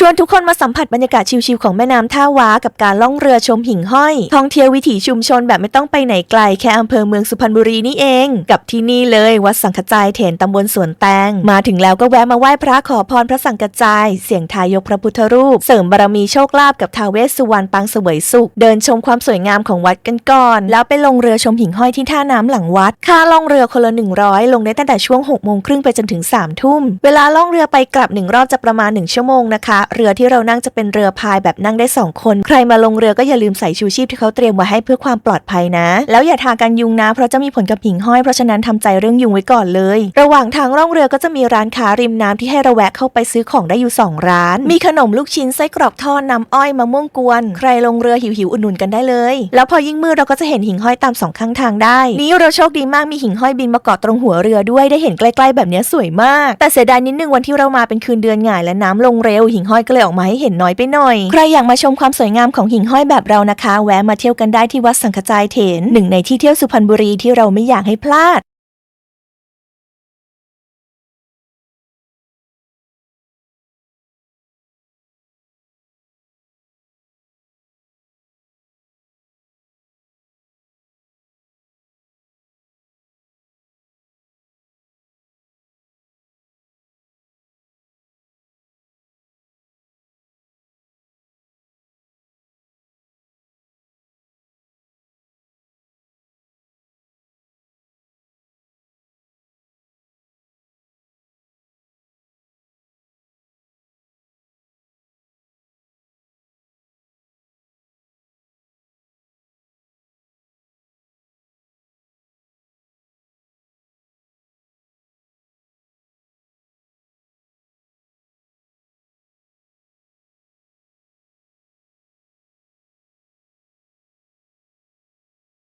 ชวนทุกคนมาสัมผัสบรรยากาศชิลๆของแม่น้ำท่าว้ากับการล่องเรือชมหิ่งห้อย ท่องเที่ยววิถีชุมชนแบบไม่ต้องไปไหนไกลแค่อำเภอเมืองสุพรรณบุรีนี่เอง กับที่นี่เลยวัดสังฆจายเถนตำบลสวนแตง มาถึงแล้วก็แวะมาไหว้พระขอพรพระสังฆจาย เสียงทายกพระพุทธรูป เสริมบารมีโชคลาภกับท้าเวสสุวรรณปางเสวยสุข เดินชมความสวยงามของวัดกันก่อน แล้วไปลงเรือชมหิ่งห้อยที่ท่าน้ำหลังวัด ค่าล่องเรือคนละ 100 ลงได้ตั้งแต่ช่วง6โมงครึ่งไปจนถึง3ทุ่ม เวลาล่องเรือไปกลับหนึ่งรอบจะประมาณ 1 ชั่วโมงนะคะเรือที่เรานั่งจะเป็นเรือพายแบบนั่งได้ 2 คน ใครมาลงเรือก็อย่าลืมใส่ชูชีพที่เขาเตรียมไว้ให้เพื่อความปลอดภัยนะ แล้วอย่าทากันยุงนะเพราะจะมีผลกับหิ่งห้อยเพราะฉะนั้นทำใจเรื่องยุงไว้ก่อนเลย ระหว่างทางล่องเรือก็จะมีร้านค้าริมน้ำที่ให้เราแวะเข้าไปซื้อของได้อยู่ 2 ร้าน มีขนมลูกชิ้นไส้กรอกทอดน้ำอ้อยมะม่วงกวน ใครลงเรือหิวหิวอุดหนุนกันได้เลย แล้วพอยิ่งมืดเราก็จะเห็นหิ่งห้อยตามสองข้างทางได้ นี่เราโชคดีมากมีหิ่งห้อยบินมาเกาะตรงหัวเรือด้วยได้เห็นใกล้ ๆ แบบนี้สวยมาก แต่เสียดายนิดนึงวันที่เรามาเป็นคืนเดือนหง่ายและน้ำลงเร็วหิ่งห้อยก็เลยออกมาให้เห็นน้อยไปหน่อย ใครอยากมาชมความสวยงามของหิ่งห้อยแบบเรานะคะ แวะมาเที่ยวกันได้ที่วัดสังฆจายเถนหนึ่งในที่เที่ยวสุพรรณบุรีที่เราไม่อยากให้พลาด